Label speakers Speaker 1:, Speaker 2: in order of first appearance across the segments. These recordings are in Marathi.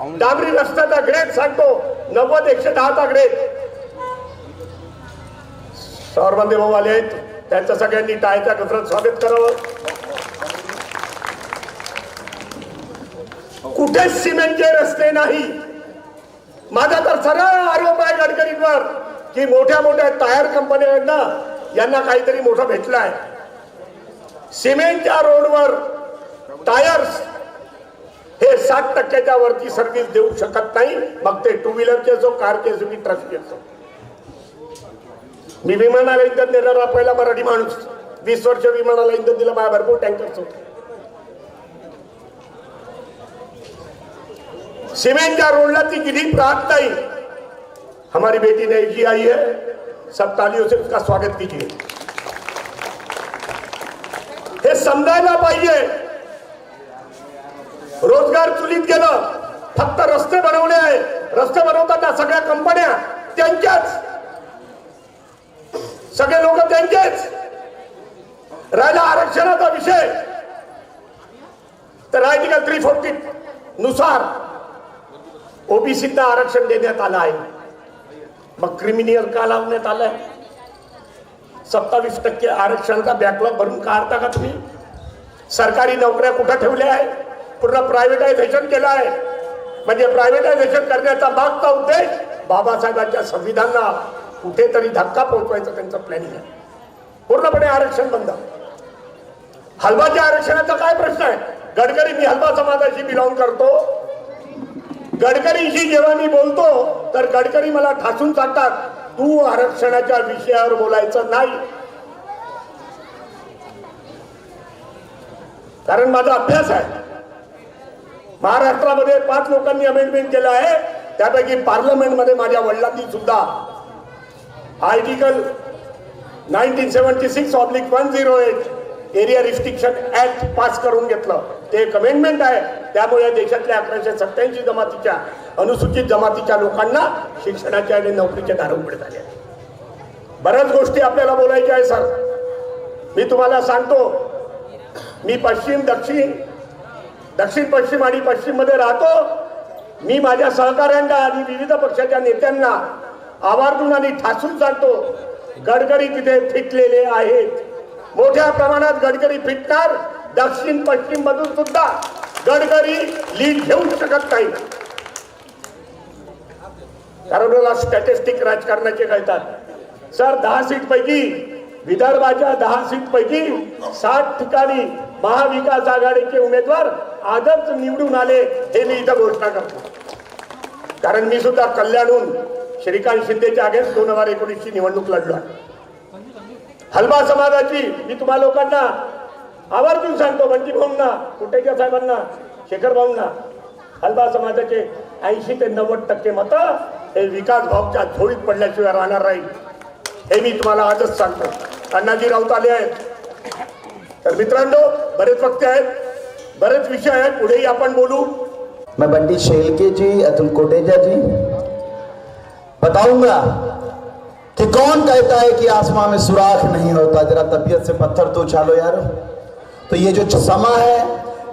Speaker 1: डाबरी रस्ता ग्रेड सांगतो. नव्वद एकशे दहा ग्रेड सौरबंदे भाऊ आले आहेत. त्यांचं सगळ्यांनी टाळ्याच्या कसरत स्वागत करावं. कुठेच सिमेंटचे रस्ते नाही? माझा तर सरळ आरोप आहे गडकरींवर की मोठ्या मोठ्या टायर कंपन्यांना यांना काहीतरी मोठं भेटलं आहे सिमेंटच्या रोडवर टायर्स हे साठ टक्क्याच्या वरती सर्व्हिस देऊ शकत नाही. मग ते टू व्हीलरचे असो कारचे असो की ट्रकचे असो. मी विमानाला इंधन देणारा पहिला मराठी माणूस. वीस वर्ष विमानाला इंधन दिलं माझ्या भरपूर टँकर्स होते सीमेंटच्या रोडला ती गिरी प्राप्त नाही. हमारी बेटी ने जी आई है. सब तालियों से उसका स्वागत कीजिए. हे समजायला पाहिजे. रोजगार चुलीत गेलं फक्त रस्ते बनवले आहे. रस्ते बनवताना सगळ्या कंपन्या त्यांच्याच. सगळे लोक त्यांचेच. राहिला आरक्षणाचा विषय. तर आर्टिकल थ्री फोर्टी नुसार ओबीसींना आरक्षण देण्यात आलं आहे. मग क्रिमिनियल का लावण्यात आलंय? सत्तावीस टक्के आरक्षणाचा बॅकलॉग भरून काढता का तुम्ही? सरकारी नोकऱ्या कुठं ठेवल्या आहेत? पूर्ण प्रायव्हेटायझेशन केलं आहे. म्हणजे प्रायव्हेटायझेशन करण्याचा मागचा उद्देश बाबासाहेबांच्या संविधानाला कुठेतरी धक्का पोहोचवायचा त्यांचं प्लॅनिंग आहे. पूर्णपणे आरक्षण बंद. हलवाच्या आरक्षणाचा काय प्रश्न आहे? गडकरी मी हलवा समाजाशी बिलॉंग करतो. गडकरीशी जेव्हा मी बोलतो तर गडकरी मला ठासून सांगतात तू आरक्षणाच्या विषयावर बोलायचं नाही. कारण माझा अभ्यास आहे. महाराष्ट्रामध्ये पाच लोकांनी अमेंडमेंट केलं आहे. त्यापैकी पार्लमेंटमध्ये माझ्या वडिलांनी सुद्धा article nineteen seventy six oblique one zero eight area restriction act pass करून घेतलं. ते एक अमेंडमेंट आहे. त्यामुळे देशातल्या अकराशे सत्याऐंशी जमातीच्या अनुसूचित जमातीच्या लोकांना शिक्षणाच्या आणि नोकरीच्या दार उघडे झाले बऱ्याच गोष्टी आपल्याला बोलायच्या आहे सर मी तुम्हाला सांगतो मी पश्चिम दक्षिण दक्षिण पश्चिम आणि पश्चिममध्ये राहतो. मी माझ्या सहकाऱ्यांना आणि विविध पक्षाच्या नेत्यांना आवर्जून आणि ठासून सांगतो गडकरी तिथे फिटलेले आहेत. मोठ्या प्रमाणात गडकरी फिटणार दक्षिण पश्चिम मधून सुद्धा गडकरी लीड घेऊ शकत नाही. कारण मला स्टॅटिस्टिक राजकारणाचे कळतात. सर दहा सीट पैकी विदर्भाच्या दहा सीट पैकी सात ठिकाणी महाविकास आघाडीचे उमेदवार आजच निवडून आले हे मी इथं घोषणा करतो. कारण मी सुद्धा कल्याणहून श्रीकांत शिंदेच्या अगेन्स्ट दोन हजार एकोणीसची निवडणूक लढलो आहे. हलबा समाजाची मी तुम्हा लोकांना आवर्जून सांगतो बंटी भाऊंना कुटेच्या साहेबांना शेखर भाऊंना हलबा समाजाचे ऐंशी ते नव्वद टक्के मतं हे विकास भावच्या झोळीत पडल्याशिवाय राहणार नाही. हे मी तुम्हाला आजच सांगतो. अण्णाजी राऊत आले आहेत. तर मित्रांनो बरेच वक्ते आहेत बरेच विषय आहेत, पुढेही आपण बोलू.
Speaker 2: मैं बंटी शेलके जी, अतुल कोटेजा जी, बताऊँगा कि कौन कहता है कि आसमां में सुराख नहीं होता। जरा तबीयत से पत्थर तो उछालो यार। तो ये जो समा है,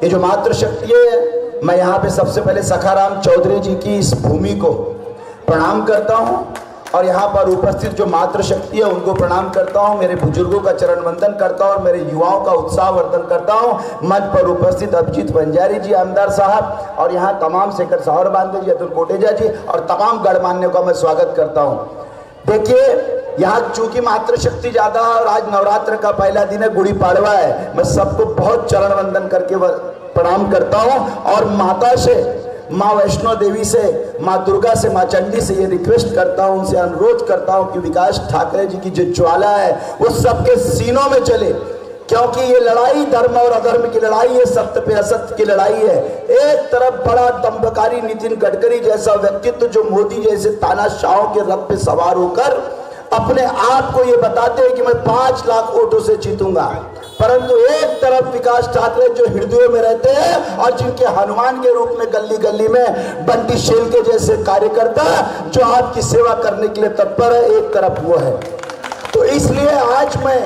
Speaker 2: ये जो मातृशक्ति है, मैं यहाँ पे सबसे पहले सखाराम चौधरी जी की इस भूमि को प्रणाम करता हूँ। और यहाँ पर उपस्थित जो मातृशक्ति है, उनको प्रणाम करता हूँ, मेरे बुज़ुर्गों का चरण वंदन करता हूँ मेरे युवाओं का उत्साह वर्धन करता हूँ। मंच पर उपस्थित अभिजीत बंजारी जी, आमदार साहब और यहाँ तमाम शेखर सावर बांधे जी, अतुल कोटेजा जी और तमाम गणमान्यों का मैं स्वागत करता हूँ। देखिए, यहाँ चूँकि मातृशक्ति ज़्यादा है और आज नवरात्र का पहला दिन है, गुड़ी पाड़वा है, मैं सबको बहुत चरण वंदन करके प्रणाम करता हूँ और माता से माँ वैष्णो देवी से, माँ दुर्गा से, माँ चंडी से ये रिक्वेस्ट करता हूँ, उनसे अनुरोध करता हूँ कि विकास ठाकरे जी की जो ज्वाला है, वो सबके सीनों में चले। क्योंकि ये लड़ाई धर्म और अधर्म की लड़ाई है, सत्य पे असत्य की लड़ाई है। एक तरफ़ बड़ा दम्भकारी नितिन गडकरी जैसा व्यक्तित्व जो मोदी जैसे तानाशाहों के रथ पे सवार होकर अपने आप को ये बताते हैं कि मैं पाँच लाख वोटों से जीतूँगा। परंतु एक तरफ़ विकास ठाकरे जो हृदयों में रहते हैं और जिनके हनुमान के रूप में गली गली में बंटी शेल के जैसे कार्यकर्ता जो आपकी सेवा करने के लिए तत्पर है, एक तरफ़ वो है। तो इसलिए आज मैं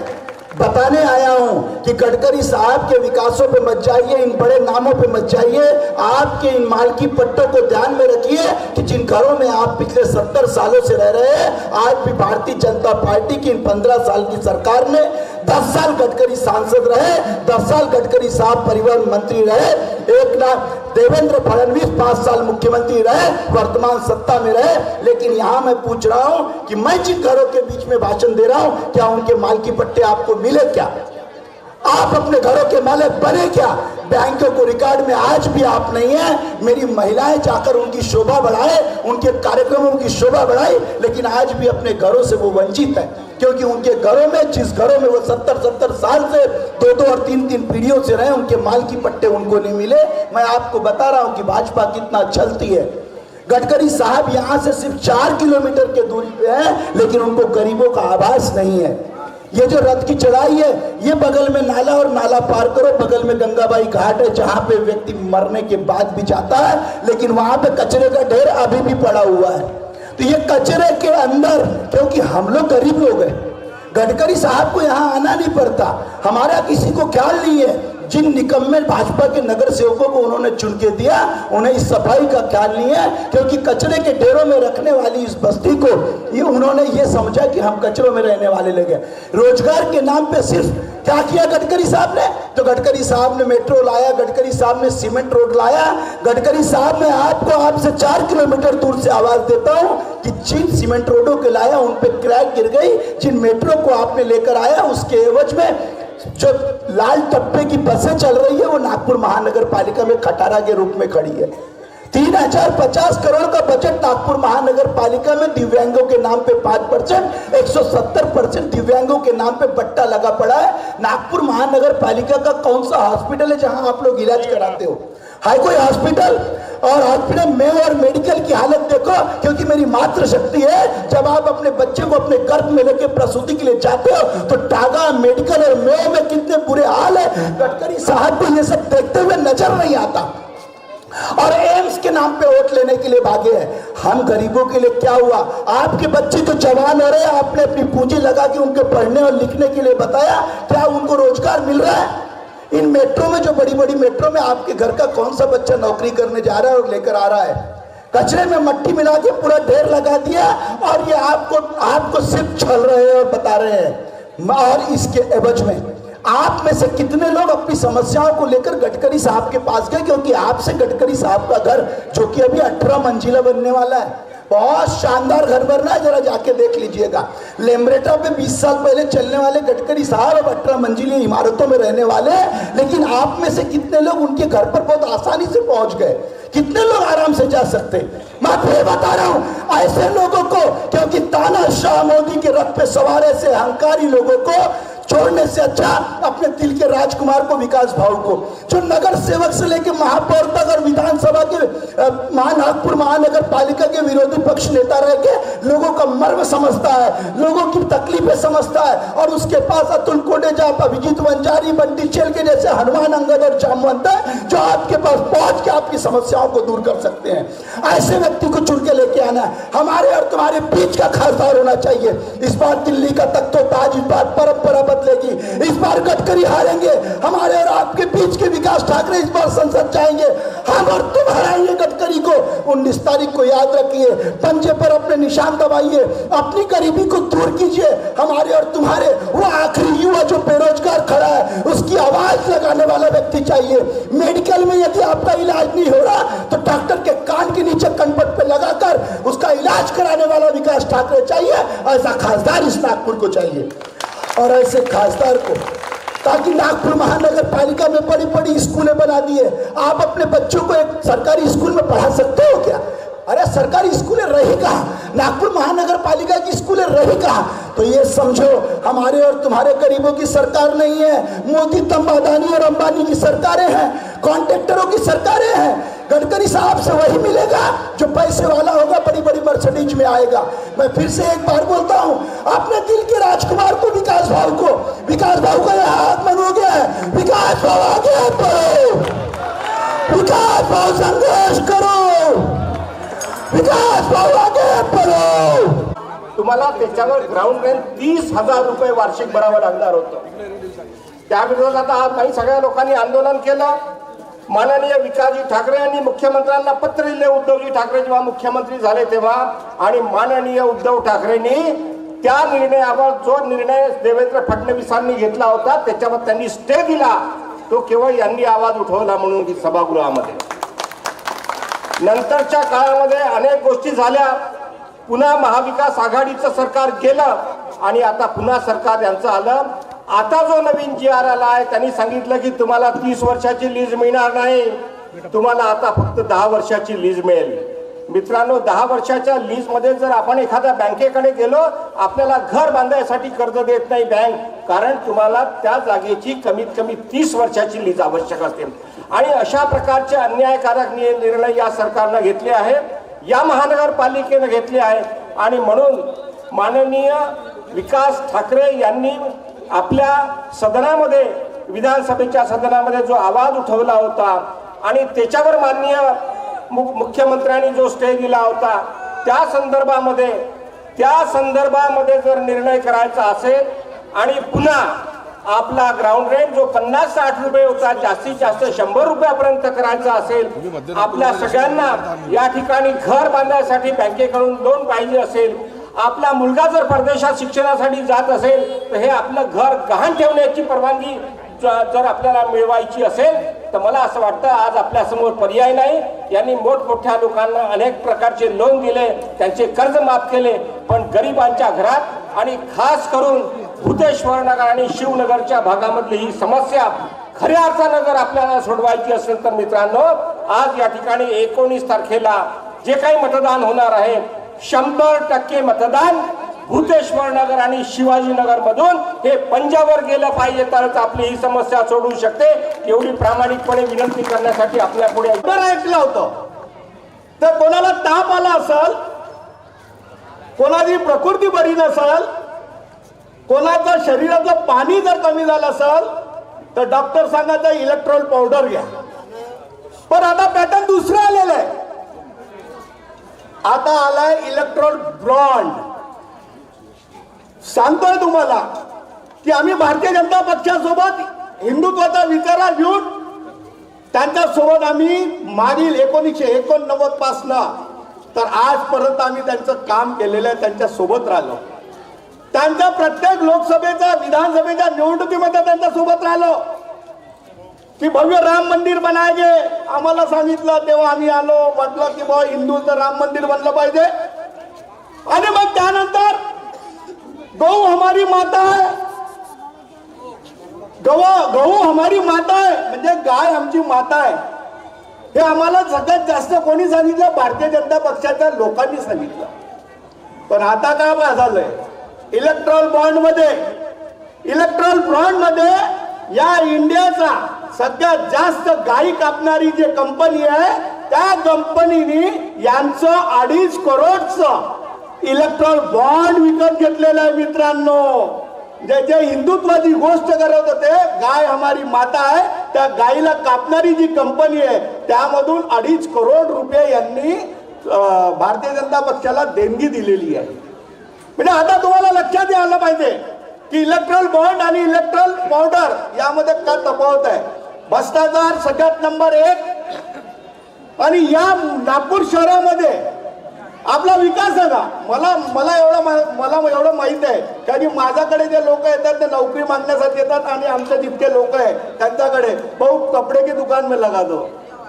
Speaker 2: बताने आया हूँ कि गडकरी साहब के विकासों पे मत जाइए, इन बड़े नामों पे मत जाइए। आपके इन मालकी पट्टों को ध्यान में रखिए कि जिन घरों में आप पिछले सत्तर सालों से रह रहे हैं, आज भी भारतीय जनता पार्टी की इन पंद्रह साल की सरकार ने दस साल गडकरी सांसद रहे, दस साल गडकरी साहब परिवहन मंत्री रहे, एक नाथ देवेंद्र फडणवीस पाँच साल मुख्यमंत्री रहे, वर्तमान सत्ता में रहे। लेकिन यहाँ मैं पूछ रहा हूँ कि मैं जिन घरों के बीच में भाषण दे रहा हूँ, क्या उनके माल की पट्टे आपको मिले क्या? आप अपने घरों के मालिक बने क्या? बैंकों को रिकॉर्ड में आज भी आप नहीं है। मेरी महिलाएँ जाकर उनकी शोभा बढ़ाए, उनके कार्यक्रमों की शोभा बढ़ाई लेकिन आज भी अपने घरों से वो वंचित है। क्योंकि उनके घरों में, जिस घरों में वो सत्तर सत्तर साल से दो दो और तीन तीन पीढ़ियों से रहे, उनके माल की पट्टे उनको नहीं मिले। मैं आपको बता रहा हूँ कि भाजपा कितना चलती है। गडकरी साहब यहाँ से सिर्फ़ चार किलोमीटर के दूरी पे है, लेकिन उनको गरीबों का आभास नहीं है। ये जो रथ की चढ़ाई है, ये बगल में नाला और नाला पार करो। बगल में गंगाबाई घाट है, जहाँ पे व्यक्ति मरने के बाद भी जाता है, लेकिन वहाँ पे कचरे का ढेर अभी भी पड़ा हुआ है। तो ये कचरे के अंदर, क्योंकि हम लोग गरीब लोग हैं, गडकरी साहब को यहाँ आना नहीं पड़ता। हमारा किसी को ख्याल नहीं है जिन निकम्मे भाजपा के नगर सेवकों को उन्होंने चुन के दिया, उन्हें इस सफ़ाई का ख्याल नहीं है, क्योंकि कचरे के ढेरों में रखने वाली इस बस्ती को ये उन्होंने ये समझा कि हम कचरों में रहने वाले लगे रोज़गार के नाम पे सिर्फ़ क्या किया गडकरी साहब ने? तो गडकरी साहब ने मेट्रो लाया, गडकरी साहब ने सीमेंट रोड लाया, गडकरी साहब मैं आपको आपसे चार किलोमीटर दूर से आवाज़ देता हूँ कि जिन सीमेंट रोडों के लाया, उन पे क्रैक गिर गई, जिन मेट्रो को आपने लेकर आया, उसके एवज में जो लाल टप्पे की बसें चल रही है, वो नागपुर महानगर पालिका में खटारा के रूप में खड़ी है। तीन हज़ार पचास करोड़ का बजट नागपुर महानगर पालिका में दिव्यांगों के नाम पे पाँच परसेंट, एक सौ सत्तर परसेंट दिव्यांगों के नाम पे बट्टा लगा पड़ा है। नागपुर महानगर पालिका का कौन सा हॉस्पिटल है जहाँ आप लोग इलाज कराते हो? है कोई हॉस्पिटल और हॉस्पिटल में और मेडिकल की हालत देखो, क्योंकि मेरी मातृ शक्ति है। जब आप अपने बच्चे को अपने गर्भ में लेके प्रसूति के लिए जाते हो तो टागा मेडिकल और मेयो में कितने बुरे हाल है। गडकरी साहब को ये सब देखते हुए नज़र नहीं आता। और एम्स के नाम पे वोट लेने के लिए भागे हैं। हम गरीबों के लिए क्या हुआ? आपके बच्चे तो जवान हो। रहे आपने अपनी पूंजी लगा के उनके पढ़ने और लिखने के लिए बताया, क्या उनको रोज़गार मिल रहा है? मेट्रो में, जो बड़ी बड़ी मेट्रो में आपके घर का कौन सा बच्चा नौकरी करने जा रहा है और लेकर आ रहा है? कचरे में मट्टी मिला के पूरा ढेर लगा दिया और ये आपको आपको सिर्फ़ छल रहे हैं और बता रहे हैं। और इसके एवज में, आप में से कितने लोग अपनी समस्याओं को लेकर गडकरी साहब के पास गए? क्योंकि आपसे गडकरी साहब का घर, जो कि अभी अठारह मंजिला बनने वाला है बहुत शानदार घर बनना है, जरा जाके देख लीजिएगा। लेमरेटा पे 20 साल पहले चलने वाले गडकरी साहब अब अठारह मंजिली इमारतों में रहने वाले लेकिन आप में से कितने लोग उनके घर पर बहुत आसानी से पहुँच गए? कितने लोग आराम से जा सकते? मैं फिर बता रहा हूँ, ऐसे लोगों को, क्योंकि तानाशाह मोदी के रथ पे सवार ऐसे अहंकारी लोगों को छोड़ने से अच्छा अपने दिल के राजकुमार को विकास भाव को। जो नगर सेवक से लेकर महापौर तक और विधानसभा के महानागपुर महानगर पालिका के विरोधी पक्ष नेता रह के लोगों का मर्म समझता है, लोगों की तकलीफें समझता है और उसके पास अतुल कोटेजा अभिजीत वंजारी, बंटी चेल के जैसे हनुमान अंगद और जामवंत है, जो आपके पास पहुँच के आपकी समस्याओं को दूर कर सकते हैं। ऐसे व्यक्ति को चुन के लेके आना है। हमारे और तुम्हारे बीच का खासदार होना चाहिए। इस बार दिल्ली का तख्तो ताज, इस बार परंपरा बदलेगी इस बार गडकरी हारेंगे। हमारे और आपके बीच के विकास ठाकरे इस बार संसद जाएँगे। हम और तुम हराएँगे गडकरी को। उन्नीस तारीख को याद रखिए। पंजे पर अपने निशान दबाइए। अपनी गरीबी को दूर कीजिए। हमारे और तुम्हारे, वो आखिरी युवा जो बेरोजगार खड़ा है, उसकी आवाज़ लगाने वाला व्यक्ति चाहिए। मेडिकल में यदि आपका इलाज नहीं हो रहा तो डॉक्टर के कान के नीचे कनपट पे लगाकर उसका इलाज कराने वाला विकास ठाकरे चाहिए। ऐसा खासदार इस नागपुर को चाहिए। और ऐसे खासदार को, ताकि नागपुर महानगर पालिका में बड़ी बड़ी स्कूलें बना दिए। आप अपने बच्चों को एक सरकारी स्कूल में पढ़ा सकते हो क्या? अरे सरकारी स्कूलें रही कहा? नागपुर महानगर पालिका की स्कूलें रही कहा? तो ये समझो, हमारे और तुम्हारे गरीबों की सरकार नहीं है। मोदी तम और अंबानी की सरकारें हैं। कॉन्ट्रेक्टरों की सरकारें हैं। गडकरी साहब से वही मिलेगा जो पैसे वाला होगा बड़ी बड़ी मर्सिडीज में आएगा। मैं फिर से एक बार बोलता हूँ, अपने दिल के राजकुमार को, विकास भाव को, विकास भाव का यह आगमन हो गया है विकास भाव आगे बढ़ो। विकास भाव संघर्ष करो। विकास भाव आगे तो
Speaker 1: तुम्हाला त्याच्यावर ग्राउंड रेंट तीस हज़ार रुपये वार्षिक भरावं लागणार होतं. त्या विरोधात आज काही सगळ्या लोकांनी आंदोलन केलं. माननीय विकासजी ठाकरे यांनी मुख्यमंत्र्यांना पत्र दिले उद्धवजी ठाकरे जेव्हा मुख्यमंत्री झाले तेव्हा आणि माननीय उद्धव ठाकरेंनी त्या निर्णयावर जो निर्णय देवेंद्र फडणवीसांनी घेतला होता त्याच्यावर त्यांनी स्टे दिला. तो केवळ यांनी आवाज उठवला म्हणून की सभागृहामध्ये. नंतरच्या काळामध्ये अनेक गोष्टी झाल्या. पुन्हा महाविकास आघाडीचं सरकार गेलं आणि आता पुन्हा सरकार यांचं आलं. आता जो नवीन जी आर आला आहे त्यांनी सांगितलं की तुम्हाला तीस वर्षाची लीज मिळणार नाही. तुम्हाला आता फक्त दहा वर्षाची लीज मिळेल. मित्रांनो दहा वर्षाच्या लीजमध्ये जर आपण एखाद्या बँकेकडे गेलो आपल्याला घर बांधायसाठी कर्ज देत नाही बँक. कारण तुम्हाला त्या जागेची कमीत कमी तीस वर्षाची लीज आवश्यक असते. आणि अशा प्रकारचे अन्यायकारक निर्णय या सरकारनं घेतले आहे या महानगरपालिकेनं घेतले आहे आणि म्हणून माननीय विकास ठाकरे यांनी आपल्या सदनामध्ये विधानसभेच्या सदनामध्ये जो आवाज उठवला होता आणि त्याच्यावर माननीय मुख्यमंत्र्यांनी जो स्टे दिला होता त्या संदर्भामध्ये त्या संदर्भामध्ये जर निर्णय करायचा असेल आणि पुन्हा आपला ग्राउंड रेट जो पन्नास साठ रुपये होता जास्तीत जास्त शंभर रुपयापर्यंत करायचा असेल आपल्या सगळ्यांना या ठिकाणी घर बांधण्यासाठी बँकेकडून लोन पाहिजे असेल आपला मुलगा जर परदेशात शिक्षणासाठी जात असेल तर हे आपलं घर गहाण ठेवण्याची परवानगी जर आपल्याला मिळवायची असेल तर मला असं वाटतं आज आपल्यासमोर पर्याय नाही. यांनी मोठमोठ्या लोकांना अनेक प्रकारचे लोन दिले त्यांचे कर्ज माफ केले पण गरिबांच्या घरात आणि खास करून भूतेश्वर नगर आणि शिवनगरच्या भागामधली ही समस्या खऱ्या अर्थानं जर आपल्याला सोडवायची असेल तर मित्रांनो आज या ठिकाणी एकोणीस तारखेला जे काही मतदान होणार आहे शंभर टक्के मतदान भूतेश्वर नगर आणि शिवाजीनगर मधून हे पंजाबवर गेलं पाहिजे तरच आपली ही समस्या सोडवू शकते. एवढी प्रामाणिकपणे विनंती करण्यासाठी आपल्या पुढे
Speaker 3: ऐकलं होतं. तर कोणाला ताप आला असल कोणाची प्रकृती बरी नसल कोणाचं शरीराचं पाणी जर कमी झालं असल तर डॉक्टर सांगायचं इलेक्ट्रॉल पावडर घ्या. पण आता पॅटर्न दुसरं आलेलं आहे. आता आलाय इलेक्ट्रॉन ब्रॉन्ड सांगतोय तुम्हाला की आम्ही भारतीय जनता पक्षासोबत हिंदुत्वाचा विचारा घेऊन त्यांच्यासोबत आम्ही मागील एकोणीसशे एकोणनव्वद पासनं तर आजपर्यंत आम्ही त्यांचं काम केलेलं आहे त्यांच्यासोबत राहिलो. त्यांच्या प्रत्येक लोकसभेच्या विधानसभेच्या निवडणुकीमध्ये त्यांच्यासोबत राहिलो. की भव्य राम मंदिर बनायचे. आम्हाला सांगितलं तेव्हा आम्ही आलो. म्हटलं की बाबा हिंदूचं राम मंदिर बनलं पाहिजे. आणि मग त्यानंतर गौ हमारी माता है. गव गहू हमारी माता आहे म्हणजे गाय आमची माता आहे हे आम्हाला सगळ्यात जास्त कोणी सांगितलं? भारतीय जनता पक्षाच्या लोकांनी सांगितलं. पण आता काय झालंय? इलेक्ट्रॉल बॉन्डमध्ये इलेक्ट्रॉल बॉन्डमध्ये या इंडियाचा सगळ्यात जास्त गाई कापणारी जी कंपनी आहे त्या कंपनीने यांचं अडीच करोडचं इलेक्ट्रॉल बॉन्ड विकत घेतलेलं आहे मित्रांनो. जे जे हिंदुत्वाची गोष्ट करत होते गाय हमारी माता आहे त्या गायीला कापणारी जी कंपनी आहे त्यामधून अडीच करोड रुपये यांनी भारतीय जनता पक्षाला देणगी दिलेली आहे. म्हणजे आता तुम्हाला लक्षात यायला पाहिजे की इलेक्ट्रॉल बॉन्ड आणि इलेक्ट्रॉल पावडर यामध्ये का तफावत आहे? भ्रष्टाचार सगळ्यात नंबर एक. आणि या नागपूर शहरामध्ये आपला विकास झाला. मला मला एवढं मा- मला एवढं माहीत आहे. कारण माझ्याकडे जे लोक येतात ते नोकरी मागण्यासाठी येतात आणि आमचे जितके लोक आहे त्यांच्याकडे भाऊ कपडे के दुकान में लगा दो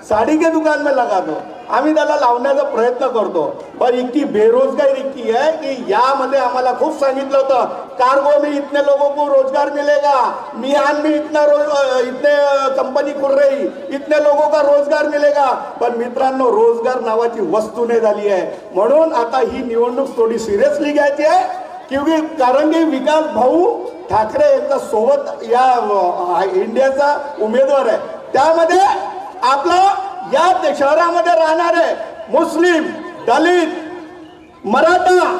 Speaker 3: साड़ी के दुकान में लगा दो आम्ही त्याला लावण्याचा प्रयत्न करतो. पण इतकी बेरोजगारी इतकी आहे की यामध्ये आम्हाला खूप सांगितलं होतं कार्गो में इतने लोगों को रोजगार मिलेगा. मियान में इतना रोज इतने कंपनी खुल रही. इतने लोगों का रोजगार मिलेगा. पण मित्रांनो रोजगार नावाची वस्तू नाही झाली आहे. म्हणून आता ही निवडणूक थोडी सिरियसली घ्यायची आहे किंवा कारण की विकास भाऊ ठाकरे यांचा सोबत या इंडियाचा उमेदवार आहे. त्यामध्ये आपलं या ते- शहरामध्ये राहणारे मुस्लिम दलित मराठा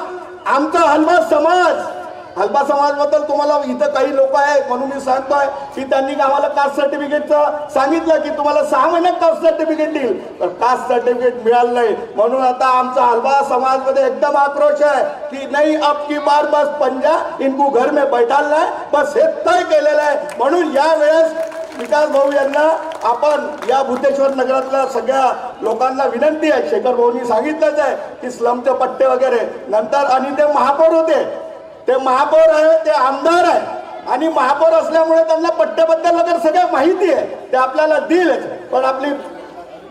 Speaker 3: आमचा हलवा समाज हलबा समाजबद्दल तुम्हाला इथं काही लोक आहेत म्हणून मी सांगतोय की त्यांनी आम्हाला कास्ट सर्टिफिकेटचं सांगितलं की तुम्हाला सहा महिन्यात कास्ट सर्टिफिकेट देईल. तर कास्ट सर्टिफिकेट मिळालं नाही. म्हणून आता आमचा हलबा समाजमध्ये एकदम आक्रोश आहे की नाही अब की बार बस पंजा इनको घर में बैठालना बस हे तय केलेलं आहे. म्हणून या वेळेस विकास भाऊ यांना आपण या भूतेश्वर नगरातल्या सगळ्या लोकांना विनंती आहे. शेखर भाऊनी सांगितलंच आहे की स्लमचे पट्टे वगैरे. नंतर आणि ते महापौर होते. ते महापौर आहे ते आमदार आहे. आणि महापौर असल्यामुळे त्यांना पट्ट्याबद्दल वगैरे सगळं माहिती आहे. ते आपल्याला देईलच. पण आपली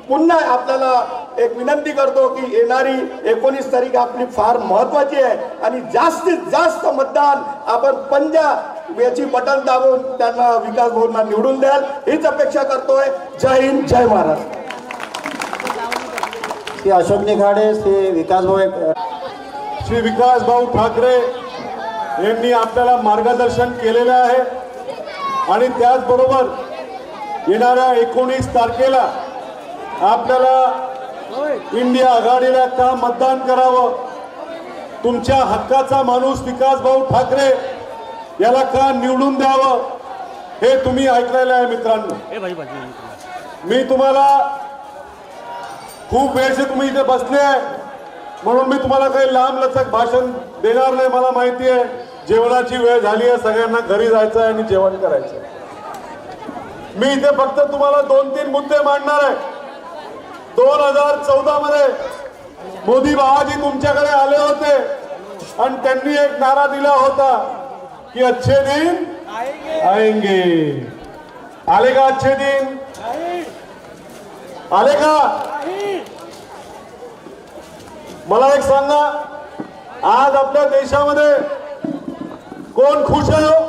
Speaker 3: पुन्हा आपल्याला एक विनंती करतो की येणारी एकोणीस तारीख आपली फार महत्वाची आहे. आणि जास्तीत जास्त मतदान आपण पंजा याची बटन दाबून त्यांना विकास भाऊंना निवडून द्याल हीच अपेक्षा करतोय. जय हिंद जय महाराष्ट्र
Speaker 4: श्री अशोक निघाडे श्री विकास भाऊ
Speaker 5: श्री विकास भाऊ ठाकरे यांनी आपल्याला मार्गदर्शन केलेलं आहे. आणि त्याचबरोबर येणाऱ्या एकोणीस तारखेला आपल्याला इंडिया आघाडीला का मतदान करावं? तुमच्या हक्काचा माणूस विकास भाऊ ठाकरे याला का निवडून द्यावं? हे तुम्ही ऐकलेलं आहे मित्रांनो. मी तुम्हाला खूप वेळचे तुम्ही इथे बसले आहे. म्हणून मी तुम्हाला काही लांब लचक भाषण देणार नाही मला माहिती आहे. जेवणाची वेळ झाली आहे सगळ्यांना घरी जायचं आहे आणि जेवण करायचं. मी इथे फक्त तुम्हाला दोन तीन मुद्दे मांडणार आहे. दोन हजार चौदा मध्ये मोदी बाबाजी तुमच्याकडे आले होते आणि त्यांनी एक नारा दिला होता. की अच्छे दिन आएंगे। आले का अच्छे दिन। आले का मला एक सांगा आज आपल्या देशामध्ये कोण खुश आहे हो?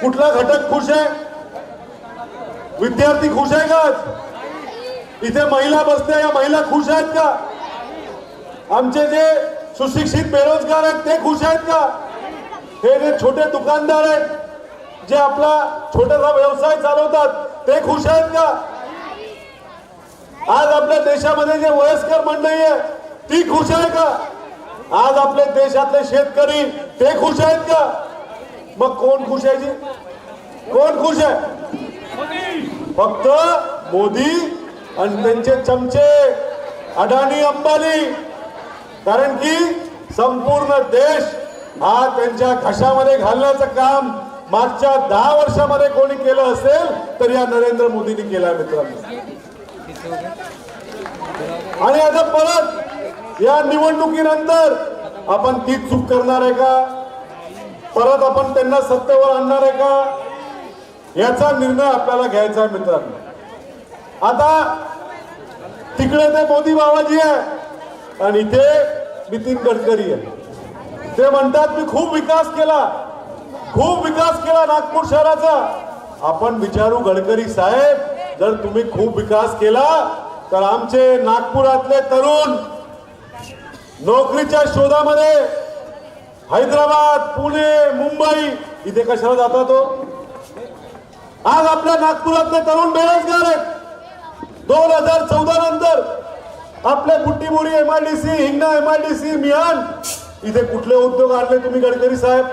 Speaker 5: कुठला घटक खुश आहे? विद्यार्थी खुश आहे का इथे महिला बसल्या या महिला खुश आहेत का? आमचे जे सुशिक्षित बेरोजगार आहेत ते खुश आहेत का? हे जे छोटे दुकानदार आहेत जे आपला छोटासा व्यवसाय चालवतात ते खुश आहेत का? आज आपल्या देशामध्ये जे वयस्कर मंडळी आहे ती खुश आहे का? आज आपल्या देशातले शेतकरी ते खुश आहेत का? मग कोण खुश आहे जी? कोण खुश आहे? फक्त मोदी आणि त्यांचे चमचे अडाणी अंबानी. कारण की संपूर्ण देश हा त्यांच्या घशामध्ये घालण्याचं काम मागच्या दहा वर्षामध्ये कोणी केलं असेल तर या नरेंद्र मोदींनी केला मित्रांनो. आणि आता परत या निवडणुकीनंतर आपण तीच चूक करणार आहे का? परत आपण त्यांना सत्तेवर आणणार आहे का? याचा निर्णय आपल्याला घ्यायचा आहे मित्रांनो. आता तिकडे ते मोदी बाबाजी आहे आणि इथे नितीन गडकरी आहे. ते म्हणतात मी खूप विकास केला. खूप विकास केला नागपूर शहराचा. आपण विचारू गडकरी साहेब जर तुम्ही खूप विकास केला तर आमचे नागपुरातले तरुण नोकरीच्या शोधामध्ये हैदराबाद पुणे मुंबई इथे कशाला जातात तो आज आपल्या नागपुरातले तरुण बेरोजगार आहेत. दोन हजार चौदा नंतर आपल्या बुट्टीबोरी एमआयडीसी हिंगणा एमआयडीसी मिहान इथे कुठले उद्योग आणले तुम्ही गडकरी साहेब?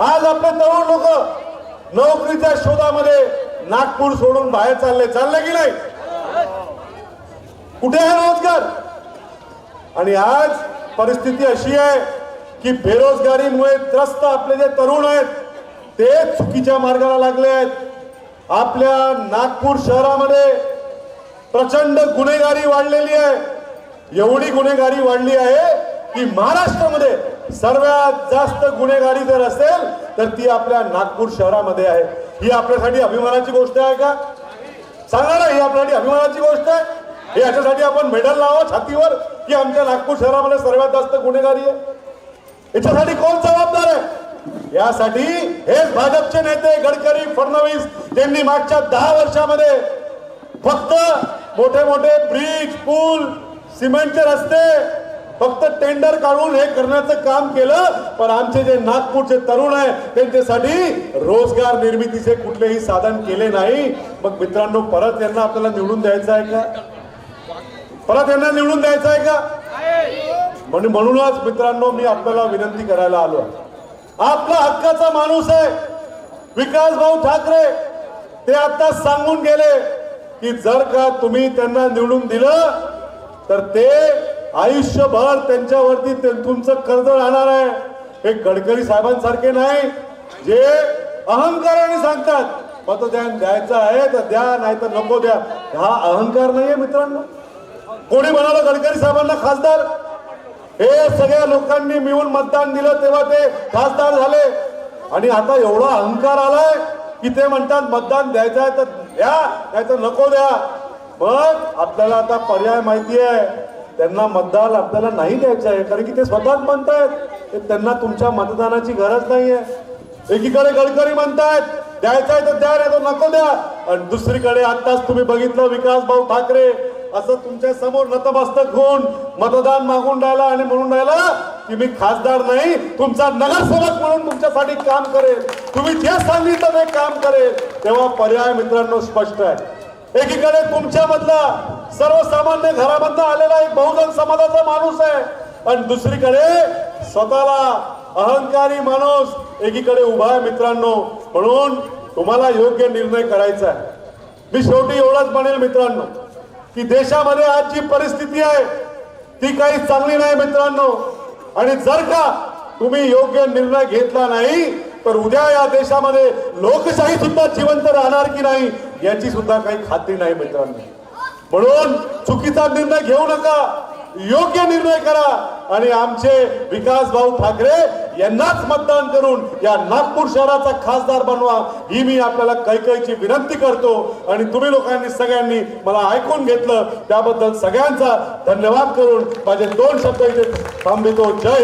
Speaker 5: आज आपले तरुण लोक नोकरीच्या शोधामध्ये नागपूर सोडून बाहेर चालले. चालले की नाही? कुठे आहे रोजगार? आणि आज परिस्थिती अशी आहे की बेरोजगारीमुळे त्रस्त आपले जे तरुण आहेत ते चुकीच्या मार्गाला लागले आहेत. आपल्या नागपूर शहरामध्ये प्रचंड गुन्हेगारी वाढलेली आहे. एवढी गुन्हेगारी वाढली आहे की महाराष्ट्रामध्ये सर्वात जास्त गुन्हेगारी जर असेल तर ती आपल्या नागपूर शहरामध्ये आहे. ही आपल्यासाठी अभिमानाची गोष्ट आहे का? सांगा ना ही आपल्यासाठी अभिमानाची गोष्ट आहे? हे याच्यासाठी आपण मेडल लावा छातीवर की आमच्या नागपूर शहरामध्ये सर्वात जास्त गुन्हेगारी आहे? याच्यासाठी कोण जबाबदार आहे? यासाठी हेच भाजपचे नेते गडकरी फडणवीस त्यांनी मागच्या दहा वर्षामध्ये फक्त मोठे मोठे ब्रिज पूल सिमेंटचे रस्ते फक्त टेंडर काढून हे करण्याचं काम केलं पण आमचे जे नागपूरचे तरुण आहे त्यांच्यासाठी रोजगार निर्मितीचे कुठलेही साधन केले नाही. मग मित्रांनो परत यांना आपल्याला निवडून द्यायचं आहे का? परत यांना निवडून द्यायचं आहे का? म्हणून म्हणूनच मित्रांनो मी आपल्याला विनंती करायला आलो आपला हक्काचा माणूस आहे. विकास भाऊ ठाकरे ते आता सांगून गेले की जर का तुम्ही त्यांना निवडून दिलं तर ते आयुष्यभर त्यांच्यावरती तुमचं कर्ज राहणार आहे. हे गडकरी साहेबांसारखे नाही जे अहंकाराने सांगतात मतदान द्यायचं आहे तर द्या नाही तर नको द्या. हा अहंकार नाहीये मित्रांनो. कोणी म्हणालं गडकरी साहेबांना खासदार? हे सगळ्या लोकांनी मिळून मतदान दिलं तेव्हा ते खासदार झाले. आणि आता एवढा अहंकार आलाय की ते म्हणतात मतदान द्यायचं आहे तर द्या नाही तर नको द्या. मग आपल्याला आता पर्याय माहिती आहे. त्यांना मतदान आपल्याला नाही द्यायचं आहे कारण की ते स्वतःच म्हणतायत. की त्यांना तुमच्या मतदानाची गरज नाहीये. एकीकडे गडकरी म्हणतायत द्यायचा आहे तर द्या नाही तर नको द्या. आणि दुसरीकडे आताच तुम्ही बघितलं विकास भाऊ ठाकरे असं तुमच्यासमोर नतमस्तक होऊन मतदान मागून राहिला आणि म्हणून राहिला की मी खासदार नाही तुमचा नगरसेवक म्हणून तुमच्यासाठी काम करेल. तुम्ही जे सांगितलं ते काम करेल. तेव्हा पर्याय मित्रांनो स्पष्ट आहे. एकीकडे तुमच्यामधला सर्वसामान्य घरामधला आलेला एक बहुजन समाजाचा माणूस आहे. आणि दुसरीकडे स्वतःला अहंकारी माणूस एकीकडे उभा आहे मित्रांनो. म्हणून तुम्हाला योग्य निर्णय करायचा आहे. मी शेवटी एवढंच म्हणेल मित्रांनो की देशामध्ये आज जी परिस्थिती आहे ती काही चांगली नाही मित्रांनो. आणि जर का तुम्ही योग्य निर्णय घेतला नाही तर उद्या या देशामध्ये लोकशाही सुद्धा जिवंत राहणार की नाही याची सुद्धा काही खात्री नाही मित्रांनो. म्हणून चुकीचा निर्णय घेऊ नका. योग्य निर्णय करा. आणि आमचे विकास भाऊ ठाकरे यांनाच मतदान करून या नागपूर शहराचा खासदार बनवा ही मी आपल्याला कैकईची विनंती करतो. आणि तुम्ही लोकांनी सगळ्यांनी मला ऐकून घेतलं. त्याबद्दल सगळ्यांचा धन्यवाद करून माझे दोन शब्द इथे थांबितो. जय